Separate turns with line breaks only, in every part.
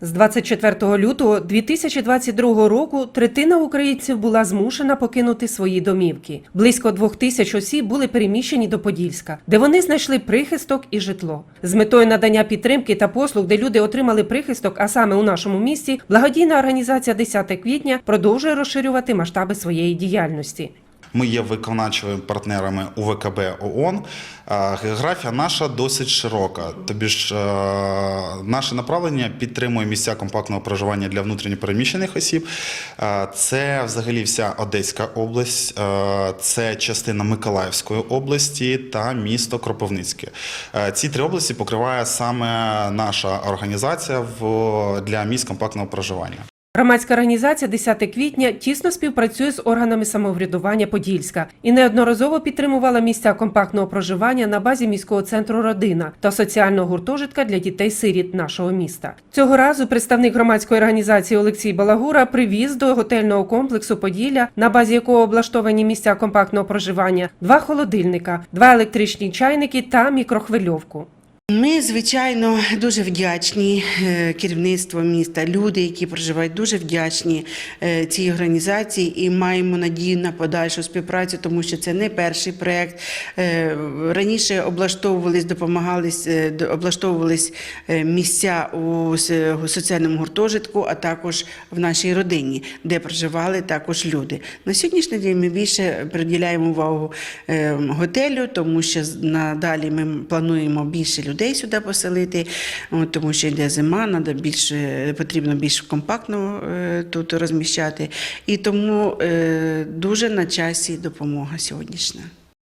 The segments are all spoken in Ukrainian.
З 24 лютого 2022 року третина українців була змушена покинути свої домівки. Близько двох тисяч осіб були переміщені до Подільська, де вони знайшли прихисток і житло. З метою надання підтримки та послуг, де люди отримали прихисток, а саме у нашому місті, благодійна організація 10 квітня продовжує розширювати масштаби своєї діяльності.
Ми є виконавчими партнерами УВКБ ООН. Географія наша досить широка. Тобі ж наше направлення підтримує місця компактного проживання для внутрішньопереміщених осіб. Це взагалі вся Одеська область, це частина Миколаївської області та місто Кропивницьке. Ці три області покриває саме наша організація для місць компактного проживання.
Громадська організація 10 квітня тісно співпрацює з органами самоврядування Подільська і неодноразово підтримувала місця компактного проживання на базі міського центру Родина та соціального гуртожитка для дітей-сиріт нашого міста. Цього разу представник громадської організації Олексій Балагура привіз до готельного комплексу Поділля, на базі якого облаштовані місця компактного проживання, два холодильника, два електричні чайники та мікрохвильовку.
Ми, звичайно, дуже вдячні е, керівництву міста, люди, які проживають, дуже вдячні е, цій організації і маємо надію на подальшу співпрацю, тому що це не перший проєкт. Е, Раніше облаштовувались, допомагались, до- облаштовувались місця у соціальному гуртожитку, а також в нашій родині, де проживали також люди. На сьогоднішній день ми більше приділяємо увагу готелю, тому що надалі ми плануємо більше людей сюди поселити, тому що йде зима, надо більше, потрібно більш компактно е, тут розміщати. І тому е, дуже на часі допомога сьогоднішня.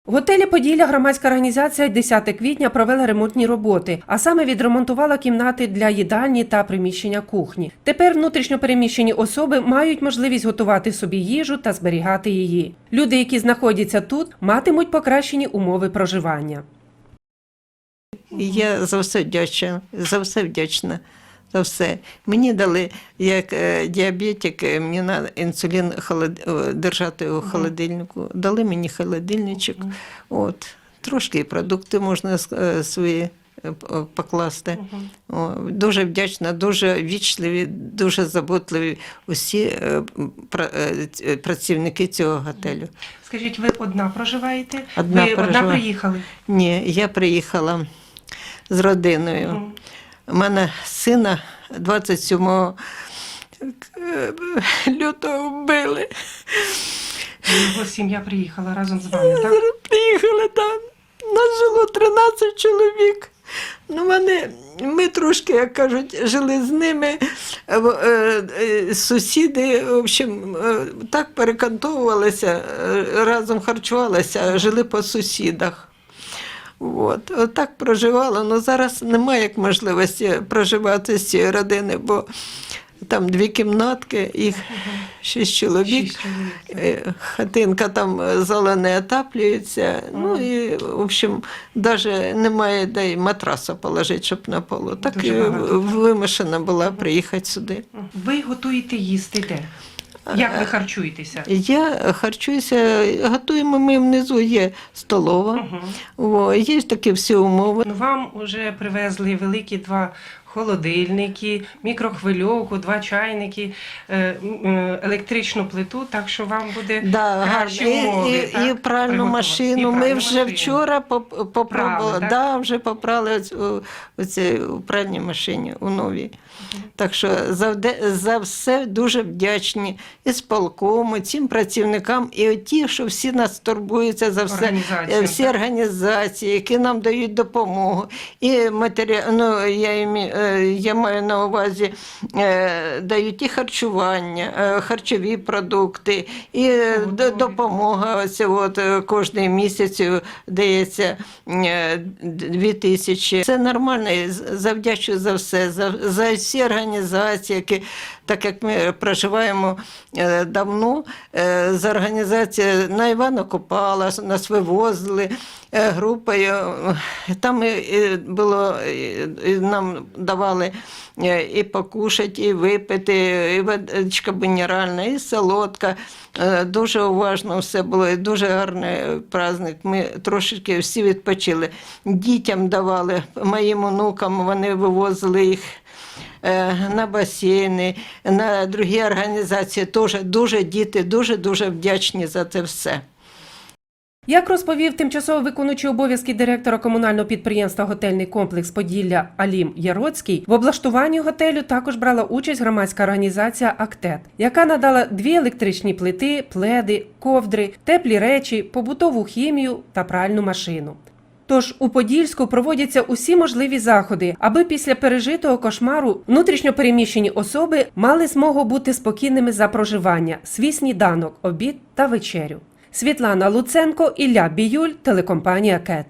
В готелі Поділля громадська організація 10 квітня провела ремонтні роботи, а саме відремонтувала кімнати для їдальні та приміщення кухні. Тепер внутрішньопереміщені особи мають можливість готувати собі їжу та зберігати її. Люди, які знаходяться тут, матимуть покращені умови проживання.
І я за все вдячна, за все вдячна. За все. Мені дали, як е, діабетик, е, мені на інсулін холод... держати у холодильнику. Дали мені холодильничок. От. Трошки продукти можна е, свої покласти. О, дуже вдячна, дуже вічливі, дуже заботливі усі працівники цього готелю.
Скажіть, ви одна проживаєте?
Одна
ви одна
проживаю.
приїхали?
Ні, я приїхала з родиною. У мене сина 27 е, лютого вбили.
Його сім'я приїхала разом з вами, так?
Приїхали там. Нас жило 13 чоловік. Ну, вони, ми трошки, як кажуть, жили з ними. Е, е, Сусіди, в общем, так перекантовувалися, разом харчувалися, жили по сусідах. От, от так проживала. Ну зараз немає як можливості проживати з цією родини, бо там дві кімнатки, їх шість чоловік. Е, Хатинка там е, зала не отаплюється. Ну і, в общем, навіть немає де й матраса положити, щоб на полу. Так вимушена була приїхати сюди.
Ви готуєте їсти де? Як ви харчуєтеся?
Я харчуюся, готуємо ми внизу, є столова, О, є такі всі умови.
Вам вже привезли великі два холодильники, мікрохвильовку, два чайники, е, е, електричну плиту, так що вам буде
Да,
кращі
гарно.
умови.
і, і,
так,
і пральну машину.
І
Ми
пральну
вже
машину.
вчора попробували. Да, вже попрали у, цій пральній машині у новій. Так що за, за все дуже вдячні і сполкому, цим працівникам, і ті, що всі нас турбуються за все, всі
так?
організації, які нам дають допомогу. І матеріал, ну, я, е, я маю на увазі, е, дають і харчування, е, харчові продукти, і е, допомога. Ось от е, кожний місяць е, дається е, дві тисячі. Це нормально. і з- Завдячую за все, за, за всі організації, які, так як ми проживаємо е, давно, е, з організації на Івана Купала нас вивозили е, групою. Там було, нам давали е, і покушати, і випити, і водичка мінеральна, і солодка. Е, Дуже уважно все було, і дуже гарний праздник. Ми трошечки всі відпочили. Дітям давали, моїм онукам вони вивозили їх е, на басейни, на другі організації. Теж дуже діти дуже дуже вдячні за це все.
Як розповів тимчасово виконуючий обов'язки директора комунального підприємства Готельний комплекс Поділля Алім Яроцький, в облаштуванні готелю також брала участь громадська організація Актет, яка надала дві електричні плити, пледи, ковдри, теплі речі, побутову хімію та пральну машину. Тож у Подільську проводяться усі можливі заходи, аби після пережитого кошмару внутрішньопереміщені особи мали змогу бути спокійними за проживання, свій сніданок, обід та вечерю. Світлана Луценко, Ілля Біюль, телекомпанія Кет.